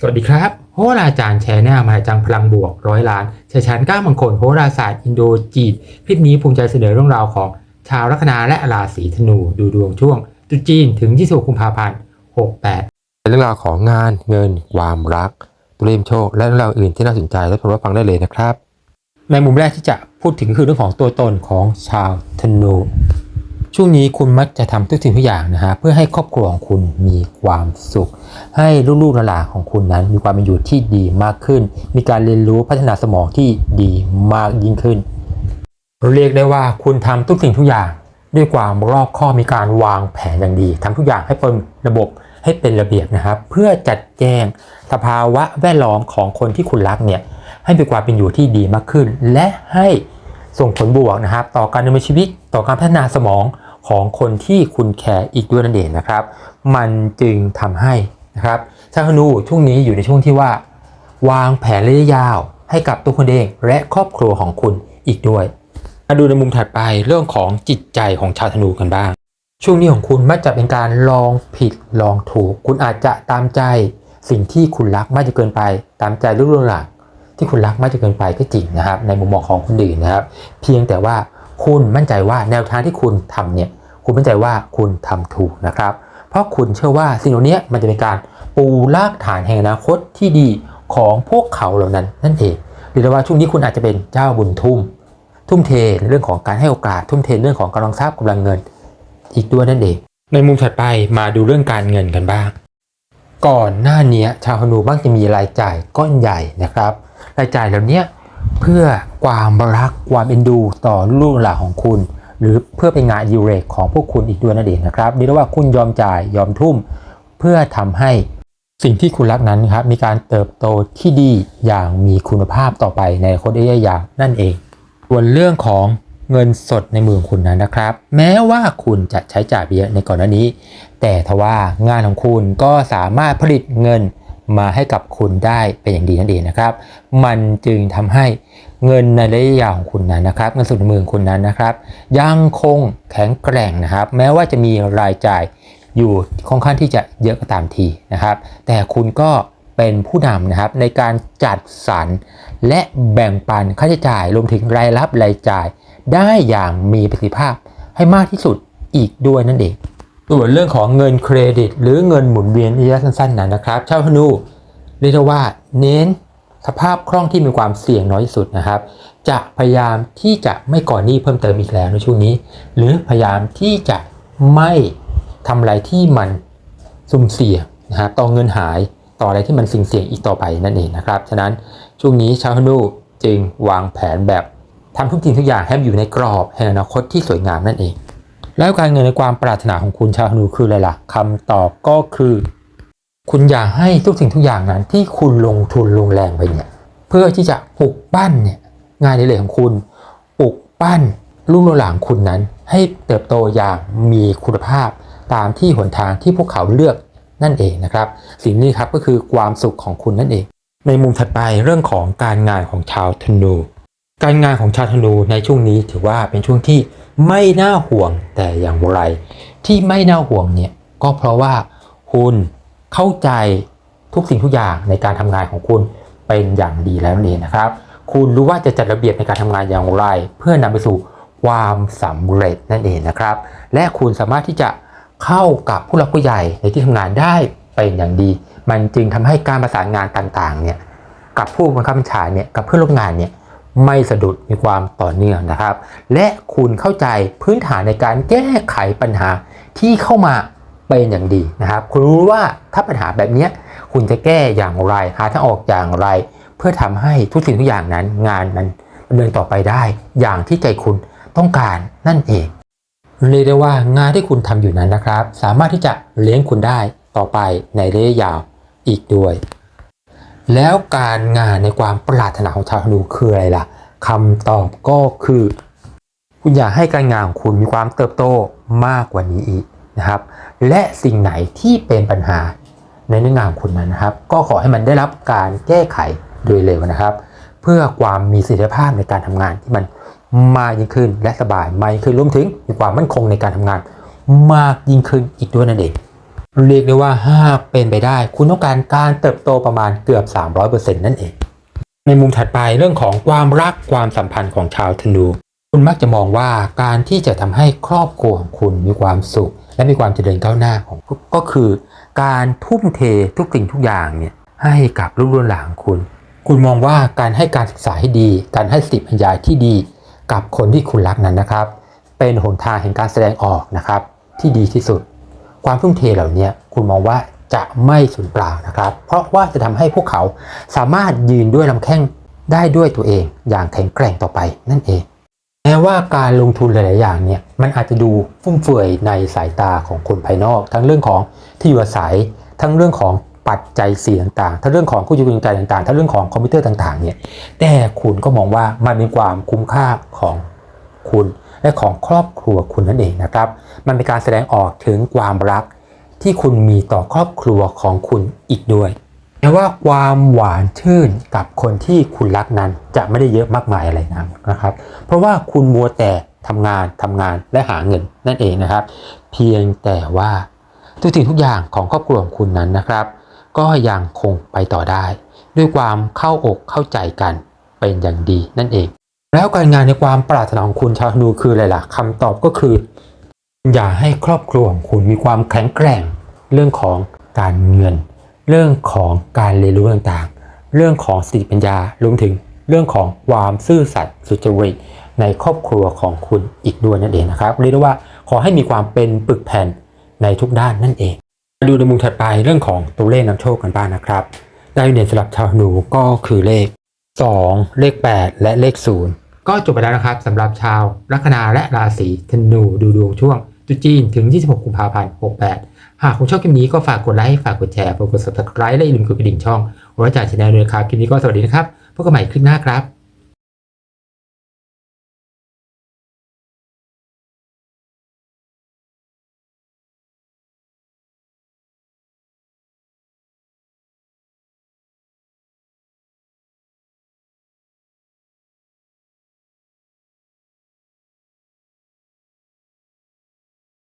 สวัสดีครับโหราจารย์แชร์แนวมหาจังพลังบวกร้อยล้านชัยชันก้ามังกรโหราศาสตร์อินโดจีนคลิปนี้ภูมิใจเสนอเรื่องราวของชาวลัคนาและราศีธนูดูดวงช่วงตรุษจีนถึง26กุมภาพันธ์68เรื่องราวของงานเงิน ความรักตัวเลขโชค และเรื่องราวอื่นที่น่าสนใจและผมรับฟังได้เลยนะครับ ในมุมแรกที่จะพูดถึงคือเรื่องของตัวตนของชาวธนู ช่วงนี้คุณมักจะทำทุกสิ่งทุกอย่างนะฮะเพื่อให้ครอบครัวของคุณมีความสุข ให้ลูกๆหลานของคุณนั้น มีความเป็นอยู่ที่ดีมากขึ้น มีการเรียนรู้พัฒนาสมองที่ดีมากยิ่งขึ้น เรียกได้ว่าคุณทำทุกสิ่งทุกอย่างด้วยความรอบคอบมีการวางแผนอย่างดีทำทุกอย่างให้เป็นระบบให้เป็นระเบียบนะครับเพื่อจัดแจงสภาวะแวดล้อมของคนที่คุณรักเนี่ยให้มีความเป็นอยู่ที่ดีมากขึ้น และให้ส่งผลบวกนะครับ ต่อการดำเนินชีวิตต่อการพัฒนาสมอง ของคนที่คุณแคร์อีกด้วยนั่นเองนะครับ มันจึงทำให้นะครับชาวธนูช่วงนี้อยู่ในช่วงที่ว่า วางแผนระยะยาวให้กับตัวคุณเองและครอบครัวของคุณอีกด้วยมาดูในมุมถัดไปเรื่องของจิตใจของชาวธนูกันบ้าง ช่วงนี้ของคุณมักจะเป็นการลองผิดลองถูก คุณอาจจะตามใจสิ่งที่คุณรักมากจะเกินไป ตามใจเรื่องหลักที่คุณรักมากจะเกินไปก็จริงนะครับ ในมุมมองของคนอื่นนะครับ เพียงแต่ว่าคุณมั่นใจว่าแนวทางที่คุณทำเนี่ย คุณมั่นใจว่าคุณทำถูกนะครับ เพราะคุณเชื่อว่าสิ่งเหล่านี้มันจะเป็นการปูรากฐานแห่งอนาคตที่ดีของพวกเขาเหล่านั้นนั่นเองหรือว่าช่วงนี้คุณอาจจะเป็นเจ้าบุญทุ่ม ทุ่มเทในเรื่องของการให้โอกาสทุ่มเทเรื่องของกำลังทรัพย์กำลังเงิน อีกด้วยนั่นเอง ในมุมถัดไปมาดูเรื่องการเงินกันบ้าง ก่อนหน้านี้ชาวธนูมักจะมีรายจ่ายก้อนใหญ่นะครับ รายจ่ายเหล่านี้เพื่อความรักความเอ็นดูต่อลูกหลานของคุณ หรือเพื่อเป็นงานอดิเรกของพวกคุณอีกด้วยนั่นเองนะครับเรียกได้ว่าคุณยอมจ่ายยอมทุ่ม เพื่อทำให้สิ่งที่คุณรักนั้นครับมีการเติบโตที่ดีอย่างมีคุณภาพต่อไปในอนาคตระยะยาวนั่นเอง ส่วนเรื่องของเงินสดในมือของคุณนั้นนะครับ แม้ว่าคุณจะใช้จ่ายเยอะในก่อนหน้านี้ แต่ทว่างานของคุณก็สามารถผลิตเงิน มาให้กับคุณได้เป็นอย่างดีนั่นเองนะครับ มันจึงทำให้เงินในระยะยาวของคุณนั้นนะครับ เงินสดในมือของคุณนั้นนะครับ ยังคงแข็งแกร่งนะครับ แม้ว่าจะมีรายจ่ายอยู่ค่อนข้างที่จะเยอะก็ตามทีนะครับ แต่คุณก็เป็นผู้นำนะครับในการจัดสรรและแบ่งปันค่าใช้จ่ายรวมถึงรายรับรายจ่าย ได้อย่างมีประสิทธิภาพให้มากที่สุดอีกด้วยนั่นเอง ส่วนเรื่องของเงินเครดิต หรือเงินหมุนเวียนระยะสั้นๆนั้นนะครับชาวธนูเรียกว่าเน้นสภาพคล่องที่มีความเสี่ยงน้อยสุดนะครับ จะพยายามที่จะไม่ก่อนหนี้เพิ่มเติมอีกแล้วในช่วงนี้ หรือพยายามที่จะไม่ทำอะไรที่มันสุ่มเสี่ยงนะครับต่อเงินหายต่ออะไรที่มันสิ่งเสี่ยงอีกต่อไปนั่นเองนะครับ ฉะนั้นช่วงนี้ชาวธนูจึงวางแผนแบบทำทุกสิ่งทุกอย่างให้อยู่ในกรอบแห่งอนาคตที่สวยงามนั่นเอง แล้วการเงินในความปรารถนาของคุณชาวธนูคืออะไรล่ะคำตอบก็คือ คุณอยากให้ทุกสิ่งทุกอย่างนั้นที่คุณลงทุนลงแรงไปเนี่ยเพื่อที่จะปลุกปั้นเนี่ยงานในเลยของคุณปลุกปั้นลูกหลานคุณนั้น ให้เติบโตอย่างมีคุณภาพตามที่หนทางที่พวกเขาเลือกนั่นเองนะครับ สิ่งนี้ครับก็คือความสุขของคุณนั่นเอง ในมุมถัดไปเรื่องของการงานของชาวธนู การงานของชาวธนูในช่วงนี้ถือว่าเป็นช่วงที่ไม่น่าห่วงแต่อย่างไร ที่ไม่น่าห่วงเนี่ยก็เพราะว่าคุณเข้าใจทุกสิ่งทุกอย่างในการทำงานของคุณเป็นอย่างดีแล้วนั่นเองนะครับ คุณรู้ว่าจะจัดระเบียบในการทำงานอย่างไร เพื่อนำไปสู่ความสำเร็จนั่นเองนะครับ และคุณสามารถที่จะเข้ากับผู้หลักผู้ใหญ่ในที่ทำงานได้เป็นอย่างดี มันจึงทำให้การประสานงานต่างๆเนี่ยกับผู้บังคับบัญชาเนี่ยกับเพื่อนร่วมงานเนี่ย ไม่สะดุดมีความต่อเนื่องนะครับ และคุณเข้าใจพื้นฐานในการแก้ไขปัญหาที่เข้ามาเป็นอย่างดีนะครับ คุณรู้ว่าถ้าปัญหาแบบนี้คุณจะแก้อย่างไรหาทางออกอย่างไร เพื่อทำให้ทุกสิ่งทุกอย่างนั้นงานมันดำเนินต่อไปได้ อย่างที่ใจคุณต้องการนั่นเองเรียกได้ว่างานที่คุณทำอยู่นั้นนะครับ สามารถที่จะเลี้ยงคุณได้ต่อไปในระยะยาวอีกด้วย แล้วการงานในความปรารถนาของชาวธนูคืออะไรล่ะ คำตอบก็คือ คุณอยากให้การงานของคุณมีความเติบโตมากกว่านี้อีกนะครับ และสิ่งไหนที่เป็นปัญหาในเรื่องานของคุณนั้นนะครับ ก็ขอให้มันได้รับการแก้ไขโดยเร็วนะครับ เพื่อความมีประสิทธิภาพในการทำงานที่มันมากยิ่งขึ้นและสบายมากยิ่งขึ้นรวมถึงมีความมั่นคงในการทำงาน มากยิ่งขึ้นอีกด้วยนั่นเองเรียกได้ว่าหากเป็นไปได้ คุณต้องการการเติบโตประมาณเกือบ 300%นั่นเอง ในมุมถัดไปเรื่องของความรักความสัมพันธ์ของชาวธนู คุณมักจะมองว่าการที่จะทำให้ครอบครัวของคุณมีความสุข และมีความเจริญก้าวหน้าของก็คือ การทุ่มเททุกสิ่งทุกอย่างเนี่ยให้กับลูกรุ่นหลานคุณ คุณมองว่าการให้การศึกษาให้ดี การให้สติปัญญาที่ดี กับคนที่คุณรักนั้นนะครับ เป็นหนทางแห่งการแสดงออกนะครับที่ดีที่สุด ความทุ่มเทเหล่านี้คุณมองว่า จะไม่สูญเปล่านะครับ เพราะว่าจะทำให้พวกเขาสามารถยืนด้วยลำแข้งได้ด้วยตัวเองอย่างแข็งแกร่งต่อไปนั่นเอง แม้ว่าการลงทุนหลาย ๆ อย่างเนี่ยมันอาจจะดูฟุ่มเฟือยในสายตาของคนภายนอก ทั้งเรื่องของที่อยู่อาศัย ทั้งเรื่องของปัจจัยเสี่ยงต่างๆทั้งเรื่องของคู่ยูงใจต่างๆทั้งเรื่องของคอมพิวเตอร์ต่าง ๆ เนี่ย แต่คุณก็มองว่ามันมีความคุ้มค่าของคุณและของครอบครัวคุณนั่นเองนะครับ มันเป็นการแสดงออกถึงความรัก ที่คุณมีต่อครอบครัวของคุณอีกด้วยแม้ว่าความหวานชื่นกับคนที่คุณรักนั้นจะไม่ได้เยอะมากมายอะไรนักนะครับ เพราะว่าคุณมัวแต่ทำงานทำงานและหาเงินนั่นเองนะครับ เพียงแต่ว่าทุกสิ่งทุกอย่างของครอบครัวของคุณนั้นนะครับ ก็ยังคงไปต่อได้ ด้วยความเข้าอกเข้าใจกันเป็นอย่างดีนั่นเอง แล้วการงานในความปรารถนาของคุณชาวนูคืออะไรล่ะคำตอบก็คือ อย่าให้ครอบครัวของคุณมีความแข็งแกร่ง เรื่องของการเงิน เรื่องของการเรียนรู้ต่างๆ เรื่องของสติปัญญารวมถึงเรื่องของความซื่อสัตย์สุจริตในครอบครัวของคุณอีกด้วยนั่นเองนะครับเรียกได้ว่าขอให้มีความเป็นปึกแผ่นในทุกด้านนั่นเองมาดูในมุมถัดไปเรื่องของตัวเลขนำโชคกันบ้างนะครับดาวเด่นสำหรับชาวธนูก็คือเลข 2 เลข 8 และเลข 0 ก็จบไปแล้วนะครับสำหรับชาวลัคนาและราศีธนูดูดวงช่วง ตุจีนถึง 26 กุมภาพันธ์ 68 หากคุณชอบคลิปนี้ก็ฝากกดไลค์ ฝากกดแชร์ ฝากกด subscribe และอย่าลืมกดกระดิ่งช่องไว้จ่ายชแนลด้วยครับ คลิปนี้ก็สวัสดีนะครับ พบกันใหม่คลิปหน้าครับ